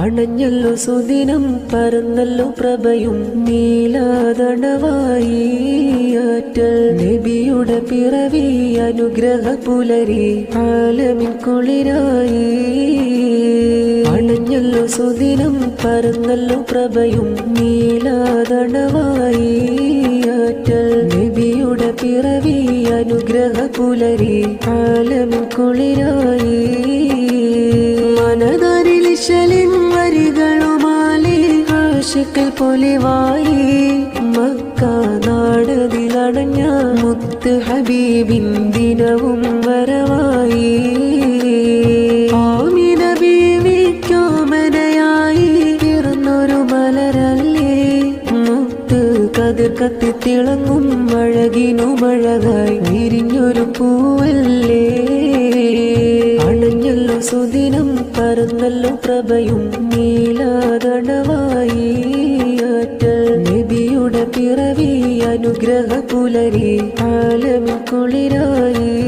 അണഞ്ഞല്ലോ സുദിനം പരന്നല്ലോ പ്രഭയും നീലാതണവായി ആറ്റൽ. നബിയുടെ പിറവി അനുഗ്രഹ പുലരി ആലമിൻ കുളിരായി. അണഞ്ഞല്ലോ സുദിനം പരന്നല്ലോ പ്രഭയും നീലാതണവായി ആറ്റൽ. നബിയുടെ പിറവി അനുഗ്രഹ പുലരി ആലമിൻ കുളിരായി. മനതരിലിശലിൻ ആശിക്കൽ പൊലിവായി മക്ക നാടതിലടഞ്ഞ മുത്ത് ഹബീബിൻ ദിനവും വരവായി. ആമിന ബീവിക്കോമനയായി പിറന്നൊരു മലരല്ലേ? മുത്ത് കതിർ കത്തി തിളങ്ങും അഴകിനു മഴകായി വിരിഞ്ഞൊരു പൂവല്ലേ? സുദിനം പറന്നല്ലോ പ്രഭയും നീലാതടവായി ആറ്റൽ. നബിയുടെ പിറവി അനുഗ്രഹ പുലരി ആലമിൻ കുളിരായി.